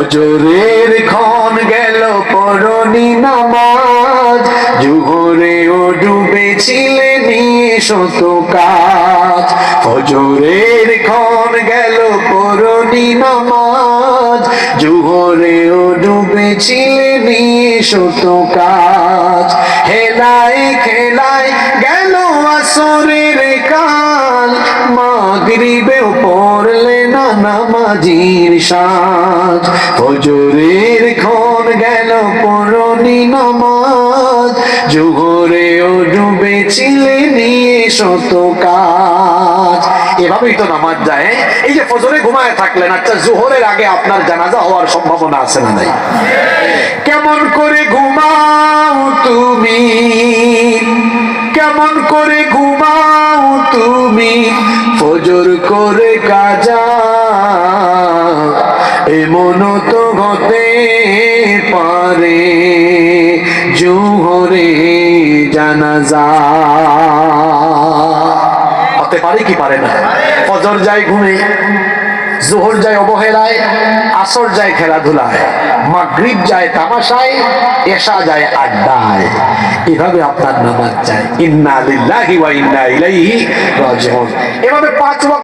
ফজরের ক্ষণ গেল পরনি নামাজ। জুহরে ও ডুবেছিলে নিয়ে শত কাজ। ফজরের ক্ষণ গেল পরনি নামাজ। জুহরে ও ডুবেছিলে নিয়ে শত কাজ। হেলায় খেলায় গেল আসরের মাগরিবেও পড়লে না নামাজির সাজ ফজরের ক্ষণ গেল পরনি নামাজ। জুহরেও ডুবেছিলে নিয়ে শত কাজ। এভাবেই তো নামাজ যায়? এই যে ফজরে ঘুমায় থাকলেন আচ্ছা জোহরের আগে আপনার জানাজা হওয়ার সম্ভাবনা আছে না নাই? কেমন করে ঘুমাও তুমি? কেমন করে ঘুমাও তুমি? ফজর করে কাজা এমন তো হতে পারে জুহরে জানাজা। হতে পারে কি পারে না? ফজর যায় ঘুমে। জোহর যায় অবহেলায়, আসর যায় খেলাধুলায়, মাগরিব যায় তামাশায় এসা যায় আড্ডায়। এভাবে আপনার নামাজ যায়। ইন্না আলিল্লাহি ওয়া ইন্না ইলাইহি রাজিউন। এভাবে পাঁচ